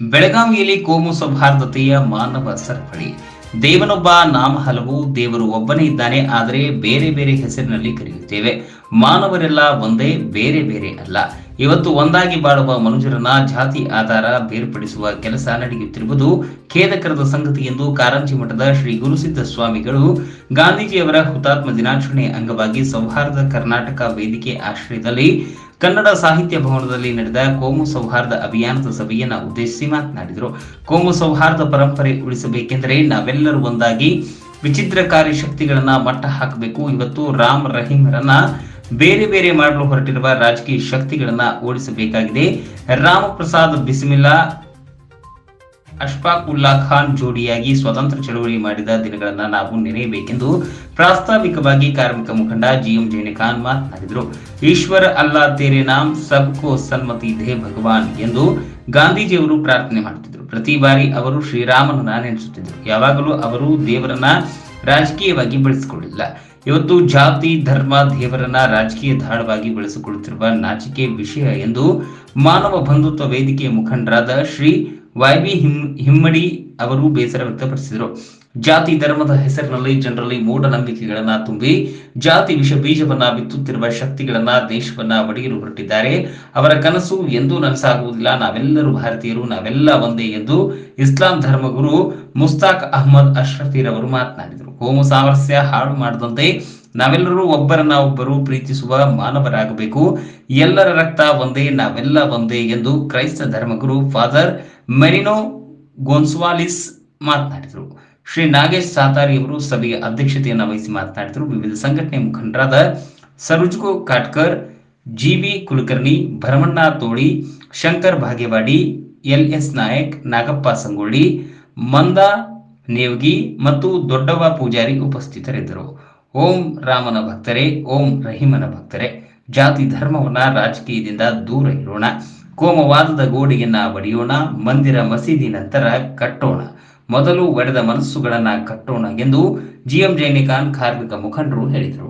ಬೆಳಗಾವಿಯಲ್ಲಿ ಕೋಮು ಸೌಹಾರ್ದತೆಯ ಮಾನವ ಸರಪಳಿ. ದೇವನೊಬ್ಬ ನಾಮ ಹಲವು, ದೇವರು ಒಬ್ಬನೇ ಇದ್ದಾನೆ, ಆದರೆ ಬೇರೆ ಬೇರೆ ಹೆಸರಿನಲ್ಲಿ ಕರೆಯುತ್ತೇವೆ. ಮಾನವರೆಲ್ಲ ಒಂದೇ, ಬೇರೆ ಬೇರೆ ಅಲ್ಲ. ಇವತ್ತು ಒಂದಾಗಿ ಬಾಳುವ ಮನುಷ್ಯರನ್ನ ಜಾತಿ ಆಧಾರ ಬೇರ್ಪಡಿಸುವ ಕೆಲಸ ನಡೆಯುತ್ತಿರುವುದು ಖೇದಕರದ ಸಂಗತಿ ಎಂದು ಕಾರಂಜಿ ಮಠದ ಶ್ರೀ ಗುರುಸಿದ್ಧ ಸ್ವಾಮಿಗಳು ಗಾಂಧೀಜಿಯವರ ಹುತಾತ್ಮ ದಿನಾಚರಣೆ ಅಂಗವಾಗಿ ಸೌಹಾರ್ದ ಕರ್ನಾಟಕ ವೇದಿಕೆ ಆಶ್ರಯದಲ್ಲಿ ಕನ್ನಡ ಸಾಹಿತ್ಯ ಭವನದಲ್ಲಿ ನಡೆದ ಕೋಮು ಸೌಹಾರ್ದ ಅಭಿಯಾನದ ಸಭೆಯನ್ನ ಉದ್ದೇಶಿಸಿ ಮಾತನಾಡಿದರು. ಕೋಮು ಸೌಹಾರ್ದ ಪರಂಪರೆ ಉಳಿಸಬೇಕೆಂದರೆ ನಾವೆಲ್ಲರೂ ಒಂದಾಗಿ ವಿಚಿತ್ರಕಾರಿ ಶಕ್ತಿಗಳನ್ನ ಮಟ್ಟ ಹಾಕಬೇಕು. ಇವತ್ತು ರಾಮ್ ರಹೀಮರನ್ನ ಬೇರೆ ಬೇರೆ ಮಾಡಲು ಹೊರಟಿರುವ ರಾಜಕೀಯ ಶಕ್ತಿಗಳನ್ನ ಓಡಿಸಬೇಕಾಗಿದೆ. ರಾಮಪ್ರಸಾದ್ ಬಿಸ್ಮಿಲ್ಲಾ ಅಶ್ಫಾಕ್ ಉಲ್ಲಾ ಖಾನ್ ಜೋಡಿಯಾಗಿ ಸ್ವತಂತ್ರ ಚಳವಳಿ ಮಾಡಿದ ದಿನಗಳನ್ನು ನಾವು ನೆನೆಯಬೇಕೆಂದು ಪ್ರಾಸ್ತಾವಿಕವಾಗಿ ಕಾರ್ಮಿಕ ಮುಖಂಡ ಜಿಎಂ ಜೈನೆ ಖಾನ್ ಮಾತನಾಡಿದರು. ಈಶ್ವರ ಅಲ್ಲಾ ತೇರೆ ನಾಮ್ ಸಬ್ಕೋ ಸನ್ಮತಿ ದೇ ಭಗವಾನ್ ಎಂದು ಗಾಂಧೀಜಿಯವರು ಪ್ರಾರ್ಥನೆ ಮಾಡುತ್ತಿದ್ದರು. ಪ್ರತಿ ಬಾರಿ ಅವರು ಶ್ರೀರಾಮನನ್ನ ನೆನೆಸುತ್ತಿದ್ದರು. ಯಾವಾಗಲೂ ಅವರು ದೇವರನ್ನ ರಾಜಕೀಯವಾಗಿ ಬಳಸಿಕೊಳ್ಳಿಲ್ಲ ಇವತ್ತು ಜಾತಿ, ಧರ್ಮ, ದೇವರನ್ನ ರಾಜಕೀಯ ಧಾಳವಾಗಿ ಬಳಸಿಕೊಳ್ಳುತ್ತಿರುವ ನಾಚಿಕೆ ವಿಷಯ ಎಂದು ಮಾನವ ಬಂಧುತ್ವ ವೇದಿಕೆಯ ಮುಖಂಡರಾದ ಶ್ರೀ ವೈವಿ ಹಿಮ್, ಹಿಮ್ಮಡಿ ಅವರು ಬೇಸರ ವ್ಯಕ್ತಪಡಿಸಿದರು. ಜಾತಿ ಧರ್ಮದ ಹೆಸರಿನಲ್ಲಿ ಜನರಲ್ಲಿ ಮೂಢನಂಬಿಕೆಗಳನ್ನ ತುಂಬಿ, ಜಾತಿ ವಿಷ ಬೀಜವನ್ನ ಬಿತ್ತುತ್ತಿರುವ ಶಕ್ತಿಗಳನ್ನ ದೇಶವನ್ನ ಒಡೆಯಲು ಹೊರಟಿದ್ದಾರೆ. ಅವರ ಕನಸು ಎಂದೂ ನನಸಾಗುವುದಿಲ್ಲ. ನಾವೆಲ್ಲರೂ ಭಾರತೀಯರು, ನಾವೆಲ್ಲ ಒಂದೇ ಎಂದು ಇಸ್ಲಾಂ ಧರ್ಮಗುರು ಮುಸ್ತಾಕ್ ಅಹ್ಮದ್ ಅಶ್ರಫೀರ್ ಅವರು ಮಾತನಾಡಿದರು. ಕೋಮು ಸಾಮರಸ್ಯ ಹಾಳು ಮಾಡದಂತೆ ನಾವೆಲ್ಲರೂ ಒಬ್ಬರನ್ನ ಒಬ್ಬರು ಪ್ರೀತಿಸುವ ಮಾನವರಾಗಬೇಕು. ಎಲ್ಲರ ರಕ್ತ ಒಂದೇ, ನಾವೆಲ್ಲ ಒಂದೇ ಎಂದು ಕ್ರೈಸ್ತ ಧರ್ಮಗುರು ಫಾದರ್ ಮೆರಿನೋ ಗೋನ್ಸ್ವಾಲಿಸ್ ಮಾತನಾಡಿದರು. ಶ್ರೀ ನಾಗೇಶ್ ಸಾತಾರಿ ಅವರು ಸಭೆಯ ಅಧ್ಯಕ್ಷತೆಯನ್ನು ವಹಿಸಿ ಮಾತನಾಡಿದರು. ವಿವಿಧ ಸಂಘಟನೆ ಮುಖಂಡರಾದ ಸರುಜ್ಗೋ Katkar, G V Kulkarni, Bharamanna Toli, Shankar Bhagyawadi L S Nayak, Nagappa Sangolli, Manda Nevgi ಮತ್ತು ದೊಡ್ಡವ ಪೂಜಾರಿ ಉಪಸ್ಥಿತರಿದ್ದರು. ಓಂ ರಾಮನ ಭಕ್ತರೇ, ಓಂ ರಹೀಮನ ಭಕ್ತರೇ, ಜಾತಿ ಧರ್ಮವನ್ನ ರಾಜಕೀಯದಿಂದ ದೂರ ಇರೋಣ. ಕೋಮವಾದದ ಗೋಡೆಯನ್ನ ಬಡಿಯೋಣ, ಮಂದಿರ ಮಸೀದಿ ನಂತರ ಕಟ್ಟೋಣ. ಮೊದಲು ಒಡೆದ ಮನಸ್ಸುಗಳನ್ನ ಕಟ್ಟೋಣ ಎಂದು ಜಿಎಂ ಜೈನಿಕಾನ್ ಕಾರ್ಮಿಕ ಮುಖಂಡರು ಹೇಳಿದರು.